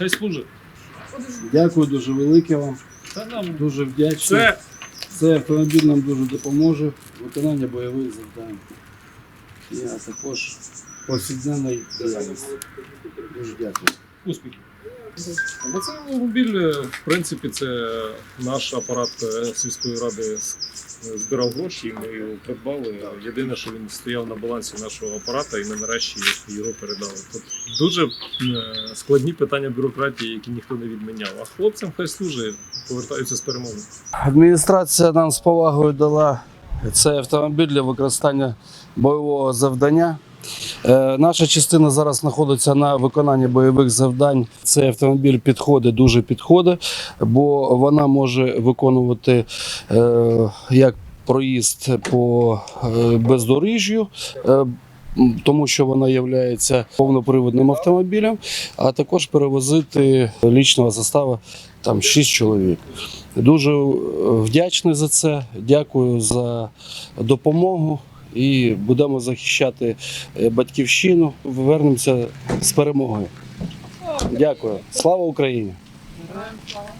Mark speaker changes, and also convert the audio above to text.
Speaker 1: Хай служить.
Speaker 2: Дякую дуже велике вам.
Speaker 1: Та нам
Speaker 2: Дуже вдячний.
Speaker 1: це
Speaker 2: Цей автомобіль нам дуже допоможе в виконанні бойових завдань. І а також повсякденної діяльності. Дуже дякую.
Speaker 1: успіхів. Це автомобіль, е, в принципі, це наш апарат е, сільської ради збирав гроші, і ми його придбали. Єдине, що він стояв на балансі нашого апарата, і ми нарешті його передали. Тут дуже е, складні питання бюрократії, які ніхто не відміняв. А хлопцям хай служить, повертаються з перемоги.
Speaker 2: Адміністрація нам з повагою дала цей автомобіль для використання бойового завдання. Е, наша частина зараз знаходиться на виконанні бойових завдань. Цей автомобіль підходить, дуже підходить, бо вона може виконувати е, як проїзд по е, бездоріжжю. Тому що вона є повноприводним автомобілем, а також перевозити лічного составу там 6 чоловік. Дуже вдячний за це. Дякую за допомогу. І будемо захищати е, батьківщину. Повернемося з перемогою. Дякую. Слава Україні!